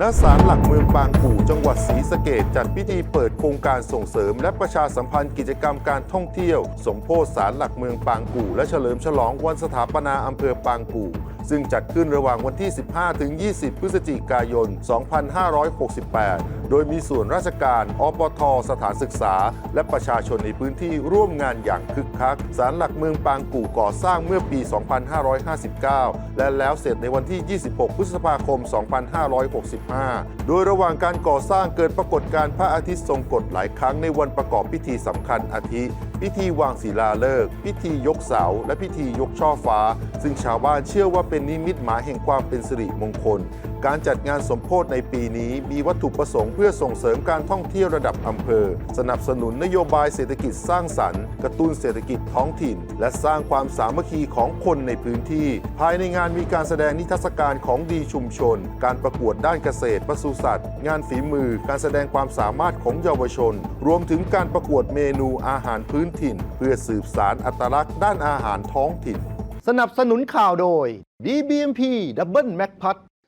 ณศาลหลักเมืองปางกู่จังหวัดศรีสะเกดจัดพิธีเปิดโครงการส่งเสริม และประชาสัมพันธ์กิจกรรมการท่องเที่ยว สมโพธิศาลหลักเมืองปางกู่และเฉลิมฉลองวันสถาปนาอำเภอปางกู่ ซึ่งจัดขึ้นระหว่างวันที่ 15 ถึง 20 พฤศจิกายน 2568 โดยมีส่วนราชการอปท สถานศึกษา และประชาชนในพื้นที่ร่วมงานอย่างคึกคัก ศาลหลักเมืองปางกู่ก่อสร้างเมื่อปี 2559 และแล้วเสร็จในวันที่ 26 พฤษภาคม 2565 โดยระหว่างการก่อสร้างเกิดปรากฏการณ์พระอาทิตย์ทรงกฎหลายครั้งในวันประกอบพิธีสำคัญอาทิ พิธีวางศิลาฤกษ์พิธียกเสา และพิธียกช่อฟ้า ซึ่งชาวบ้านเชื่อว่าเป็นนิมิตหมายแห่งความเป็นสิริมงคล การจัดงานสมโพธในปีนี้มีวัตถุประสงค์เพื่อส่งเสริมการท่องเที่ยวระดับอำเภอ สนับสนุนนโยบายเศรษฐกิจสร้างสรรค์ กระตุ้นเศรษฐกิจท้องถิ่น และสร้างความสามัคคีของคนในพื้นที่ ภายในงานมีการแสดงนิทรรศการของดีชุมชน การประกวดด้านเกษตรปศุสัตว์ งานฝีมือ การแสดงความสามารถของเยาวชน รวมถึงการประกวดเมนูอาหารพื้นถิ่น เพื่อสืบสารอัตลักษณ์ด้านอาหารท้องถิ่น สนับสนุนข่าวโดย DBMP Double Mac p a t